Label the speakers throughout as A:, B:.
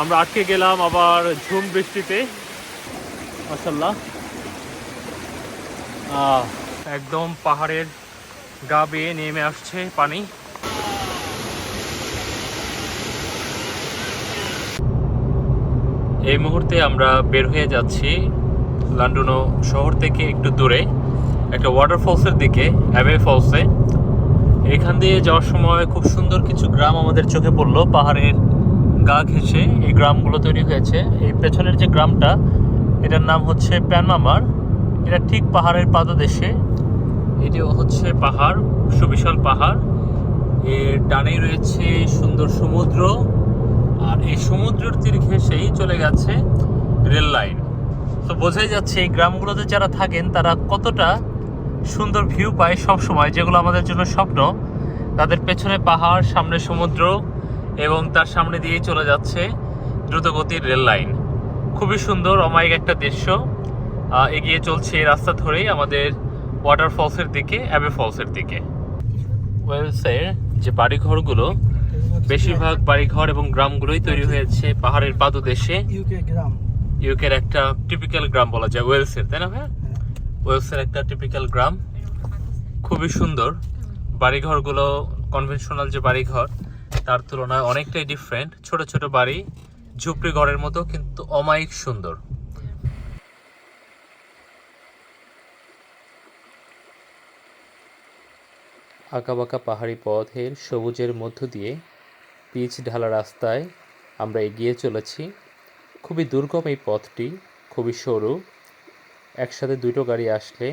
A: আমরা আটকে গেলাম আবার ঝুম বৃষ্টিতে। মাসাল্লাহ একদম পাহাড়ের গা বেয়ে নেমে আসছে পানি। এই মুহূর্তে আমরা বের হয়ে যাচ্ছি লান্ডুনো শহর থেকে একটু দূরে, একটা ওয়াটারফলসের দিকে অ্যাবে ফলসে এখান দিয়ে যাওয়ার সময় খুব সুন্দর কিছু গ্রাম আমাদের চোখে পড়ল, পাহাড়ের গা ঘেঁষে এই গ্রামগুলো তৈরি হয়েছে। এই পেছনের যে গ্রামটা, এটার নাম হচ্ছে প্যানমামার। এটা ঠিক পাহাড়ের পাদদেশে। এটিও হচ্ছে পাহাড়, সুবিশাল পাহাড়। এর ডানেই রয়েছে সুন্দর সমুদ্র। আর এই সমুদ্রের তীর ঘেঁষেই চলে গেছে রেল লাইন। তো বোঝাই যাচ্ছে এই গ্রামগুলোতে যারা থাকেন, তারা কতটা সুন্দর ভিউ পায় সব সময় যেগুলো আমাদের জন্য স্বপ্ন। তাদের পেছনে পাহাড়, সামনে সমুদ্র এবং তার সামনে দিয়েই চলে যাচ্ছে দ্রুতগতির রেল লাইন। খুবই সুন্দর অমায়িক একটা দৃশ্য। এগিয়ে চলছে এই রাস্তা ধরেই আমাদের ওয়াটার ওয়াটারফলসের দিকে অ্যাবে ফলসের দিকে। ওয়েলসের যে বাড়িঘরগুলো বেশিরভাগ বাড়িঘর এবং গ্রামগুলোই তৈরি হয়েছে পাহাড়ের পাদদেশে।
B: ইউকে
A: ইউকের একটা টিপিক্যাল গ্রাম বলা যায় ওয়েলসের তাই না ভাই ওয়েলসের একটা টিপিক্যাল গ্রাম। খুবই সুন্দর। বাড়িঘরগুলো কনভেনশনাল যে বাড়িঘর তার তুলনায় অনেকটাই ডিফারেন্ট ছোট ছোট বাড়ি, ঝুপড়ি ঘরের মতো, কিন্তু অমায়িক সুন্দর। আঁকাবাঁকা পাহাড়ি পথের সবুজের মধ্য দিয়ে পিচ ঢালা রাস্তায় আমরা এগিয়ে চলেছি। খুবই দুর্গম এই পথটি, খুবই সরু। একসাথে দুটো গাড়ি আসলে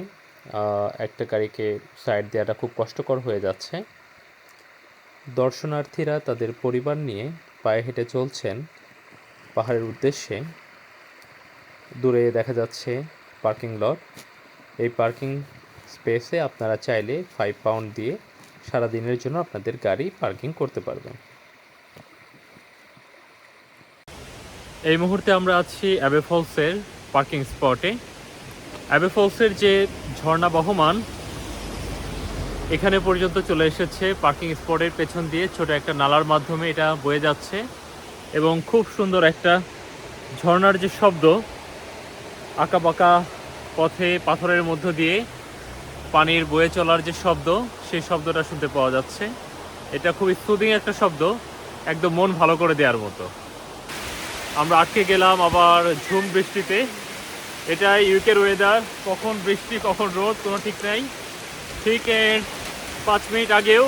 A: একটা গাড়িকে সাইড দেওয়াটা খুব কষ্টকর হয়ে যাচ্ছে। দর্শনার্থীরা তাদের পরিবার নিয়ে পায়ে হেঁটে চলছেন। পাহাড়ের উদ্দেশ্যে দূরে দেখা যাচ্ছে পার্কিং লট। এই পার্কিং স্পেসে আপনারা চাইলে ফাইভ পাউন্ড দিয়ে সারা দিনের জন্য আপনাদের গাড়ি পার্কিং করতে পারবেন। এই মুহূর্তে আমরা আছি অ্যাবে ফলসের পার্কিং স্পটে। অ্যাবে ফলসের যে ঝর্ণা বহমান এখানে পর্যন্ত চলে এসেছে পার্কিং স্পটের পেছন দিয়ে ছোট একটা নালার মাধ্যমে এটা বয়ে যাচ্ছে এবং খুব সুন্দর একটা ঝর্ণার যে শব্দ আঁকা বাঁকা পথে পাথরের মধ্য দিয়ে পানির বয়ে চলার যে শব্দ, সেই শব্দটা শুনতে পাওয়া যাচ্ছে। এটা খুবই সুদিং একটা শব্দ, একদম মন ভালো করে দেওয়ার মতো। আমরা আটকে গেলাম আবার ঝুম বৃষ্টিতে। এটাই ইউকের ওয়েদার কখন বৃষ্টি, কখন রোদ, কোনো ঠিক নেই। ঠিক এর পাঁচ মিনিট আগেও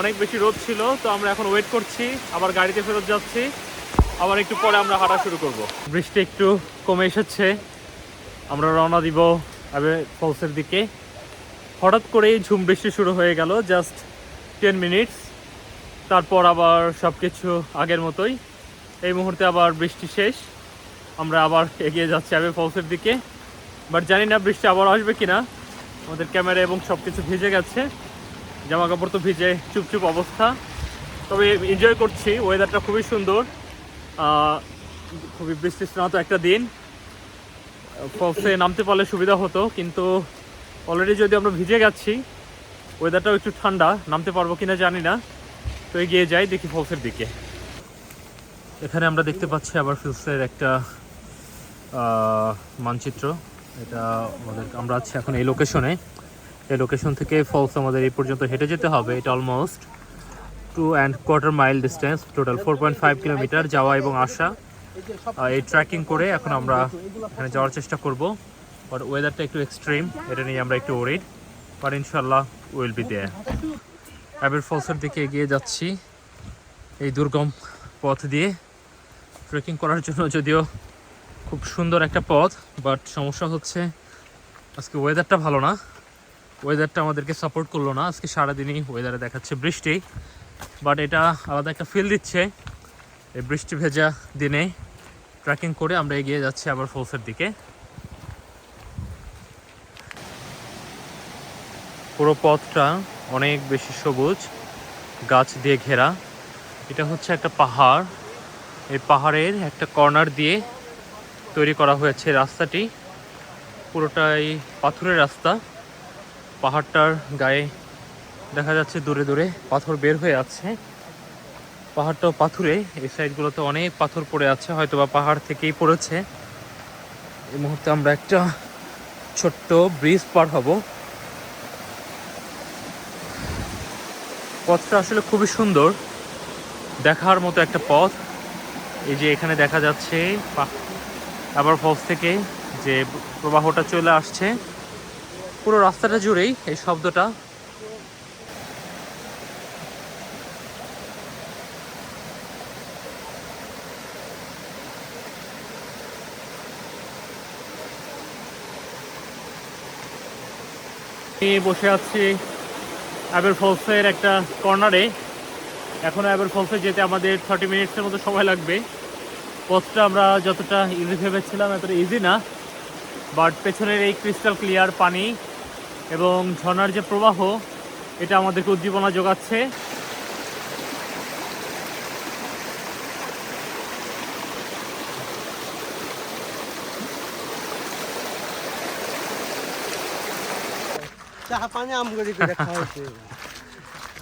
A: অনেক বেশি রোদ ছিল, তো আমরা এখন ওয়েট করছি, আবার গাড়িতে ফেরত যাচ্ছি, আবার একটু পরে আমরা হাঁটা শুরু করব। বৃষ্টি একটু কমে এসেছে, আমরা রওনা দিব আবে ফলসের দিকে। হঠাৎ করেই ঝুম বৃষ্টি শুরু হয়ে গেল জাস্ট টেন মিনিটস তারপর আবার সব কিছু আগের মতোই। এই মুহূর্তে আবার বৃষ্টি শেষ, আমরা আবার এগিয়ে যাচ্ছি আবে ফলসের দিকে। বাট জানি না বৃষ্টি আবার আসবে কিনা, আমাদের ক্যামেরা এবং সব কিছু ভিজে গেছে। জামা কাপড় তো ভিজে চুপচুপ অবস্থা। তবে এনজয় করছি ওয়েদারটা খুবই সুন্দর। খুবই বৃষ্টি স্নাত একটা দিন। ফলসে নামতে পারলে সুবিধা হতো, কিন্তু অলরেডি যদি আমরা ভিজে গেছি ওয়েদারটাও একটু ঠান্ডা, নামতে পারব কিনা জানি না। তো এগিয়ে যাই, দেখি ফলসের দিকে। এখানে আমরা দেখতে পাচ্ছি আবার ফিলসের একটা মানচিত্র। এটা আমাদের, আমরা আছি এখন এই লোকেশনে এই লোকেশন থেকে ফলস আমাদের এই পর্যন্ত হেঁটে যেতে হবে। এটা almost two and quarter mile distance total four point five kilometre যাওয়া এবং আসা। এই ট্রেকিং করে এখন আমরা এখানে যাওয়ার চেষ্টা করব। বাট ওয়েদারটা একটু এক্সট্রিম এটা নিয়ে আমরা একটু ওরিড বাট ইনশাল্লাহ উইল বি দেয়ার অ্যাবের ফলসের দিকে এগিয়ে যাচ্ছি এই দুর্গম পথ দিয়ে। ট্রেকিং করার জন্য যদিও খুব সুন্দর একটা পথ বাট সমস্যা হচ্ছে আজকে ওয়েদারটা ভালো না। ওয়েদারটা আমাদেরকে সাপোর্ট করল না। আজকে সারাদিনই ওয়েদারে দেখাচ্ছে বৃষ্টি। বাট এটা আলাদা একটা ফিল দিচ্ছে এই বৃষ্টি ভেজা দিনে। ট্রেকিং করে আমরা এগিয়ে যাচ্ছি আবার ফলসের দিকে। পুরো পথটা অনেক বেশি সবুজ, গাছ দিয়ে ঘেরা। এটা হচ্ছে একটা পাহাড়। এই পাহাড়ের একটা কর্নার দিয়ে তৈরি করা হয়েছে রাস্তাটি। পুরোটাই পাথরের রাস্তা। পাহাড়টার গায়ে দেখা যাচ্ছে দূরে দূরে পাথর বের হয়ে আছে। পাহাড়টাও পাথুরে, এই সাইডগুলোতে অনেক পাথর পড়ে আছে হয়তো বা পাহাড় থেকেই পড়েছে। এই মুহূর্তে আমরা একটা ছোট্ট ব্রিজ পার হব। পথটা আসলে খুবই সুন্দর। দেখার মতো একটা পথ। এই যে এখানে দেখা যাচ্ছে আবার ফলস থেকে যে প্রবাহটা চলে আসছে। পুরো রাস্তাটা জুড়েই এই শব্দটা। বসে আছি অ্যাবের ফলসের একটা কর্নারে এখন অ্যাবের ফলসে যেতে আমাদের থার্টি মিনিটসের মতো সময় লাগবে। পথটা আমরা যতটা ইজি ভেবেছিলাম, এতটা ইজি না। বাট পেছনের এই ক্রিস্টাল ক্লিয়ার পানি এবং ঝর্ণার যে প্রবাহ এটা আমাদেরকে উদ্দীপনা যোগাচ্ছে।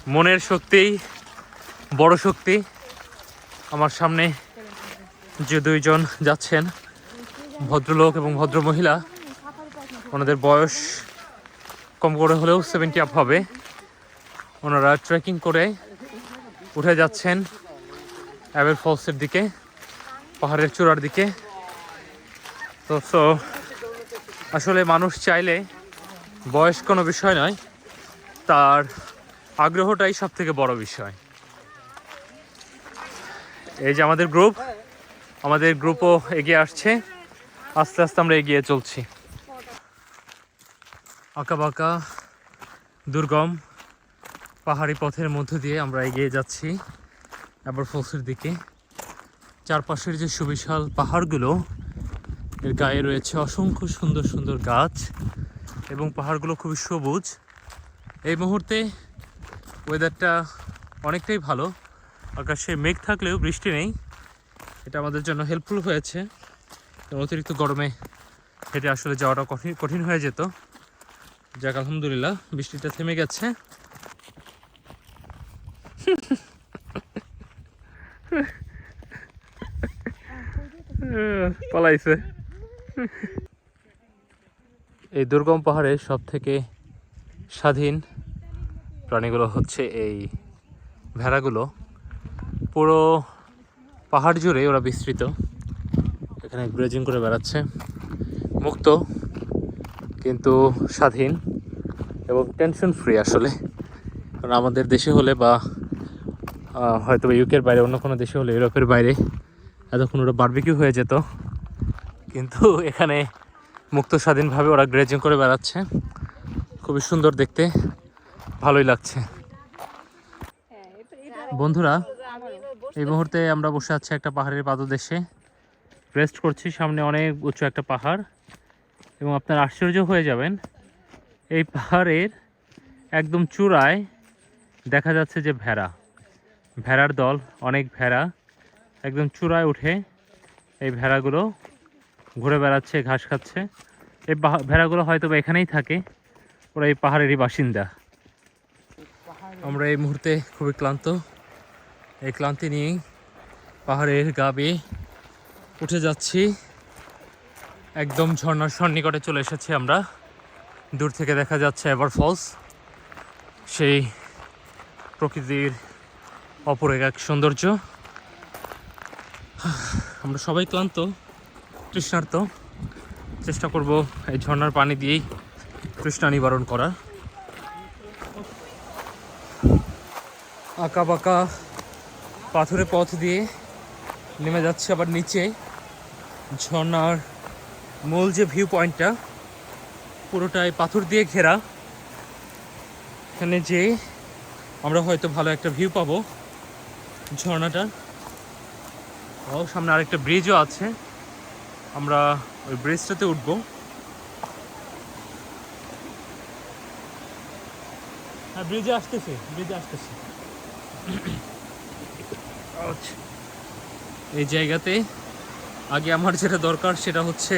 A: মনের শক্তি বড় শক্তি আমার সামনে যে দুইজন যাচ্ছেন ভদ্রলোক এবং ভদ্র মহিলা ওনাদের বয়স কম করে হলেও সেভেন্টি আপ হবে। ওনারা ট্রেকিং করে উঠে যাচ্ছেন অ্যাবেল ফলসের দিকে, পাহাড়ের চূড়ার দিকে। তো সো আসলে মানুষ চাইলে বয়স কোনো বিষয় নয়, তার আগ্রহটাই সব থেকে বড় বিষয়। এই যে আমাদের গ্রুপ আমাদের গ্রুপও এগিয়ে আসছে। আস্তে আস্তে আমরা এগিয়ে চলছি। আঁকা বাঁকা, দুর্গম পাহাড়ি পথের মধ্য দিয়ে আমরা এগিয়ে যাচ্ছি। আবার ফলসের দিকে। চারপাশের যে সুবিশাল পাহাড়গুলো, এর গায়ে রয়েছে অসংখ্য সুন্দর সুন্দর গাছ এবং পাহাড়গুলো খুবই সবুজ। এই মুহূর্তে ওয়েদারটা অনেকটাই ভালো। আকাশে মেঘ থাকলেও বৃষ্টি নেই। এটা আমাদের জন্য হেল্পফুল হয়েছে। অতিরিক্ত গরমে হেঁটে আসলে যাওয়াটা কঠিন কঠিন হয়ে যেত। যাক, আলহামদুলিল্লাহ, বৃষ্টিটা থেমে গেছে। পালাইছে। এই দুর্গম পাহাড়ের সব থেকে স্বাধীন প্রাণীগুলো হচ্ছে এই ভেড়াগুলো। পুরো পাহাড় জুড়ে ওরা বিস্তৃত। এখানে গ্রেজিং করে বেড়াচ্ছে। মুক্ত। কিন্তু স্বাধীন এবং টেনশন ফ্রি আসলে। কারণ আমাদের দেশে হলে বা হয়তো ইউকের বাইরে, অন্য কোনো দেশে হলে, ইউরোপের বাইরে এতক্ষণ ওরা বারবিকিউ হয়ে যেত। কিন্তু এখানে মুক্ত স্বাধীনভাবে ওরা গ্রেজিং করে বেড়াচ্ছে। খুবই সুন্দর দেখতে, ভালোই লাগছে। বন্ধুরা, এই মুহূর্তে আমরা বসে আছি একটা পাহাড়ের পাদদেশে। রেস্ট করছি, সামনে অনেক উঁচু একটা পাহাড়। এবং আপনার আশ্চর্য হয়ে যাবেন, এই পাহাড়ের একদম চূড়ায় দেখা যাচ্ছে যে ভেড়া। ভেড়ার দল অনেক ভেড়া একদম চূড়ায় উঠে এই ভেড়াগুলো ঘুরে বেড়াচ্ছে, ঘাস খাচ্ছে। এই ভেড়াগুলো হয়তো বা এখানেই থাকে, ওরা এই পাহাড়েরই বাসিন্দা। আমরা এই মুহূর্তে খুবই ক্লান্ত। এই ক্লান্তি নিয়েই পাহাড়ের গা বেয়ে উঠে যাচ্ছি। একদম ঝর্ণার সন্নিকটে চলে এসেছি আমরা। দূর থেকে দেখা যাচ্ছে এভার ফলস সেই প্রকৃতির অপরেক এক সৌন্দর্য। আমরা সবাই ক্লান্ত, তৃষ্ণার্ত। চেষ্টা করব এই ঝর্ণার পানি দিয়েই তৃষ্ণা নিবারণ করার আঁকা বাঁকা পাথুরে পথ দিয়ে নেমে যাচ্ছে আবার নিচে। ঝর্ণার মূল যে ভিউ পয়েন্টটা পুরোটাই পাথর দিয়ে ঘেরা। এখানে যে আমরা হয়তো ভালো একটা ভিউ পাবো ঝর্ণাটার ও, সামনে আরেকটা ব্রিজও আছে। আমরা ওই ব্রিজটাতে উঠবো। হ্যাঁ ব্রিজে আসতেছে ব্রিজে আসতেছে। এই জায়গাতে আগে আমার যেটা দরকার সেটা হচ্ছে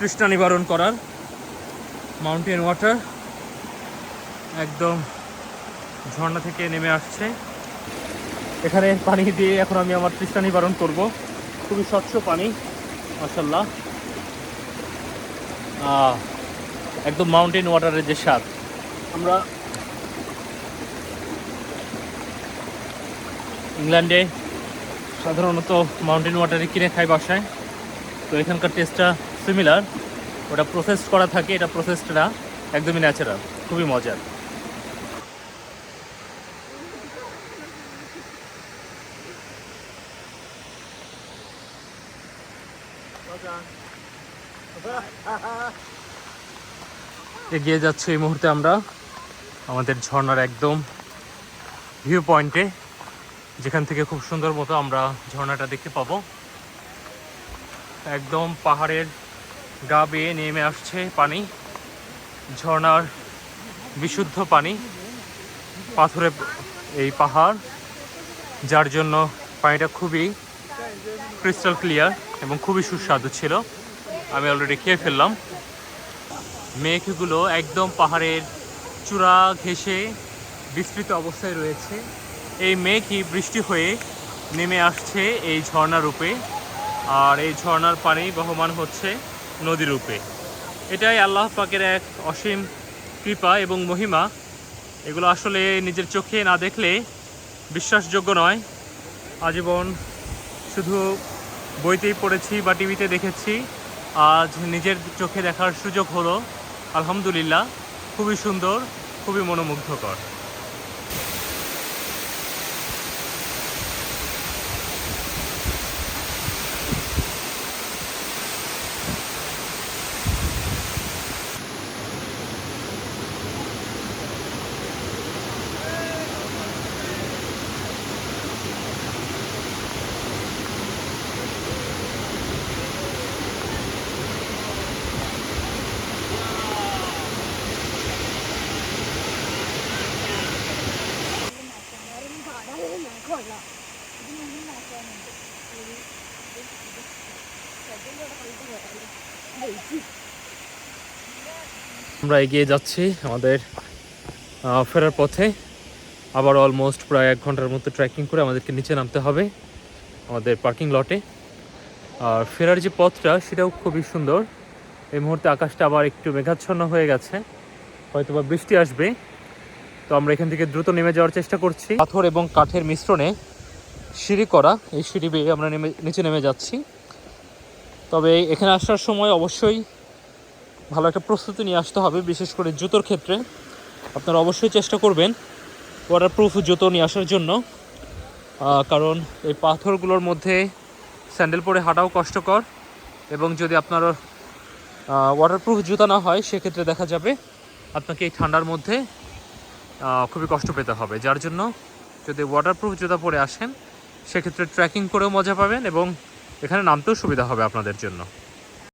A: তৃষ্ণা নিবারণ করার মাউন্টেন ওয়াটার একদম ঝর্ণা থেকে নেমে আসছে। এখানে পানি দিয়ে এখন আমি আমার তৃষ্ণা নিবারণ করব। খুবই স্বচ্ছ পানি মাসাল্লাহ একদম মাউন্টেন ওয়াটারের যে স্বাদ। আমরা ইংল্যান্ডে সাধারণত মাউন্টেন ওয়াটারে কিনে খাই বাসায়। তো এখানকার টেস্টটা সিমিলার ওটা প্রসেস করা থাকে, এটা প্রসেসটা একদমই ন্যাচারাল খুবই মজার। এগিয়ে যাচ্ছে এই মুহূর্তে আমরা, আমাদের ঝর্ণার একদম ভিউ পয়েন্টে যেখান থেকে খুব সুন্দর মতো আমরা ঝর্ণাটা দেখতে পাবো। একদম পাহাড়ের গা বেয়ে নেমে আসছে পানি, ঝর্ণার বিশুদ্ধ পানি, পাথরে এই পাহাড়, যার জন্য পানিটা খুবই ক্রিস্টাল ক্লিয়ার এবং খুবই সুস্বাদু ছিল। আমি অলরেডি খেয়ে ফেললাম। মেঘগুলো একদম পাহাড়ের চূড়া ঘেঁষে বিস্তৃত অবস্থায় রয়েছে। এই মেঘই বৃষ্টি হয়ে নেমে আসছে এই ঝর্ণা রূপে আর এই ঝর্ণার পানি বহমান হচ্ছে নদী রূপে এটাই আল্লাহ পাকের এক অসীম কৃপা এবং মহিমা। এগুলো আসলে নিজের চোখে না দেখলে বিশ্বাসযোগ্য নয়। আজীবন শুধু বইতেই পড়েছি বা টিভিতে দেখেছি, আজ নিজের চোখে দেখার সুযোগ হলো, আলহামদুলিল্লাহ, খুবই সুন্দর, খুবই মনোমুগ্ধকর। আমরা এগিয়ে যাচ্ছি আমাদের ফেরার পথে। আবার অলমোস্ট প্রায় এক ঘণ্টার মতো ট্রেকিং করে আমাদেরকে নিচে নামতে হবে আমাদের পার্কিং লটে আর ফেরার যে পথটা, সেটাও খুবই সুন্দর। এই মুহূর্তে আকাশটা আবার একটু মেঘাচ্ছন্ন হয়ে গেছে। হয়তো বা বৃষ্টি আসবে। তো আমরা এখান থেকে দ্রুত নেমে যাওয়ার চেষ্টা করছি। পাথর এবং কাঠের মিশ্রণে সিঁড়ি করা, এই সিঁড়ি বেয়ে আমরা নেমে, নিচে নেমে যাচ্ছি। তবে এখানে আসার সময় অবশ্যই ভালো একটা প্রস্তুতি নিয়ে আসতে হবে, বিশেষ করে জুতোর ক্ষেত্রে। আপনারা অবশ্যই চেষ্টা করবেন ওয়াটারপ্রুফ জুতো নিয়ে আসার জন্য। কারণ এই পাথরগুলোর মধ্যে স্যান্ডেল পরে হাঁটাও কষ্টকর এবং যদি আপনার ওয়াটারপ্রুফ জুতা না হয়, সেক্ষেত্রে দেখা যাবে আপনাকে এই ঠান্ডার মধ্যে খুবই কষ্ট পেতে হবে। যার জন্য যদি ওয়াটারপ্রুফ জুতা পরে আসেন, সেক্ষেত্রে ট্রেকিং করেও মজা পাবেন এবং এখানে নামতেও সুবিধা হবে আপনাদের জন্য।